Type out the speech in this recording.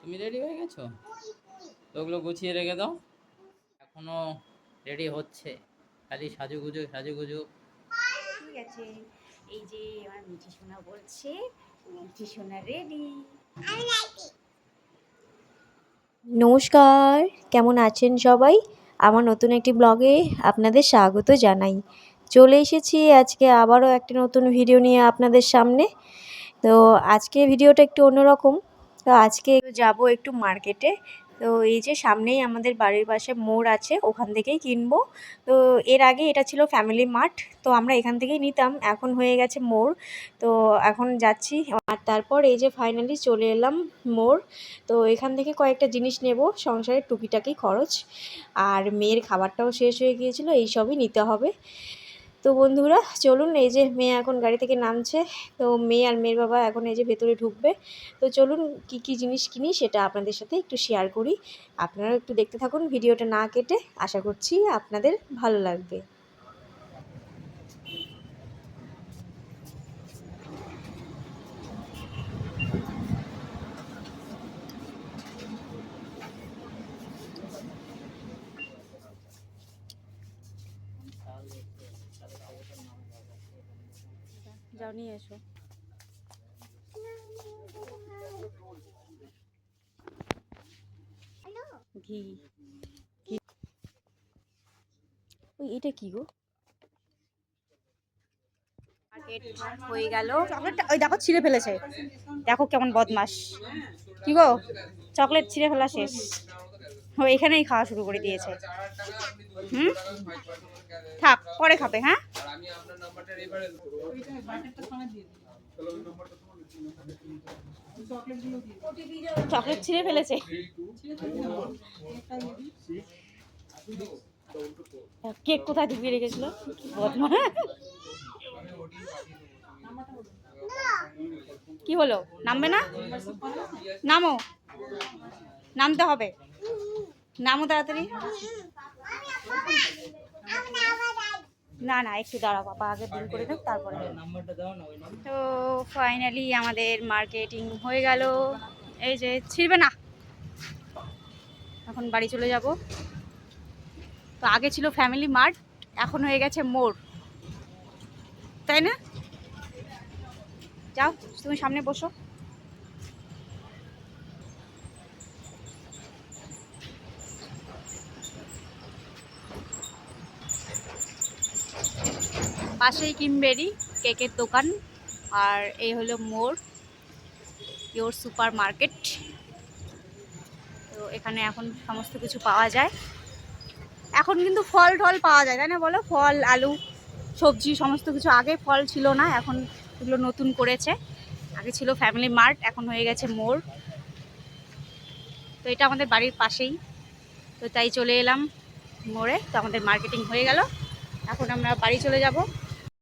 তুমি রেডি হয়ে গেছো? তো ওগুলো গুছিয়ে রেখে দাও। এখনও রেডি হচ্ছে। খালি সাজুগুজু সাজুগুজু। ঠিক আছে। এই যে আমার মিঠি সোনা বলছে মিঠি সোনা রেডি নমস্কার কেমন আছেন সবাই? আমার নতুন একটি ব্লগে আপনাদের স্বাগত জানাই। চলে এসেছি আজকে আবারও একটি নতুন ভিডিও নিয়ে আপনাদের সামনে। তো আজকে ভিডিওটা একটু অন্যরকম। তো আজকে যাব একটু মার্কেটে। তো এই যে সামনেই আমাদের বাড়ির পাশে মোড় আছে, ওখান থেকেই কিনবো। তো এর আগে এটা ছিল ফ্যামিলি মার্ট তো আমরা এখান থেকেই নিতাম। এখন হয়ে গেছে মোড়। তো এখন যাচ্ছি। আর তারপর এই যে ফাইনালি চলে এলাম মোড়। তো এখান থেকে কয়েকটা জিনিস নেব, সংসারের টুকিটাকি খরচ। আর মেয়ের খাবারটাও শেষ হয়ে গিয়েছিল, এই সবই নিতে হবে। তো বন্ধুরা, চলুন এই যে মেয়ে এখন গাড়ি থেকে নামছে, তো মেয়ে আর মেয়ের বাবা এখন এই যে ভেতরে ঢুকবে। তো চলুন কি কি জিনিস কিনি সেটা আপনাদের সাথে একটু শেয়ার করি। আপনারা একটু দেখতে থাকুন, ভিডিওটা না কেটে আশা করছি আপনাদের ভালো লাগবে। যাও নিয়ে এসো। ঘি। ঘি। ওই এটা কি গো? হয়ে গেল। চকলেটটা ওই দেখো ছিঁড়ে ফেলেছে। দেখো কেমন বদমাস কি গো? চকলেট ছিঁড়ে ফেলা শেষ। ও, এখানেই খাওয়া শুরু করে দিয়েছে। হুম? থাক, পরে খাবে হ্যাঁ? চকলেট ছিঁড়ে ফেলেছে। কেক কোথায় ঢুকিয়ে রেখেছিল? কি হলো? নামবে না? নামো। নামতে হবে। নামো তাড়াতাড়ি। না না একটু দাঁড়াও বাবা আগে বিল করে দেব তারপরে। তো ফাইনালি আমাদের মার্কেটিং হয়ে গেল। এই যে ছিড়বে না। এখন বাড়ি চলে যাব। তো আগে ছিল ফ্যামিলি মার্ট এখন হয়ে গেছে মোড়। তাই না? যাও তুমি সামনে বসো। পাশেই কিমবেরি, কেকের দোকান। আর এই হলো মোর ইয়োর সুপার মার্কেট তো এখানে এখন সমস্ত কিছু পাওয়া যায়। এখন কিন্তু ফল টল পাওয়া যায়, তাই না বলো? ফল, আলু, সবজি, সমস্ত কিছু। আগে ফল ছিল না, এখন এগুলো নতুন করেছে। আগে ছিল ফ্যামিলি মার্ট, এখন হয়ে গেছে মোর তো এটা আমাদের বাড়ির পাশেই। তো তাই চলে এলাম মোড়ে। তো আমাদের মার্কেটিং হয়ে গেল। এখন আমরা বাড়ি চলে যাব।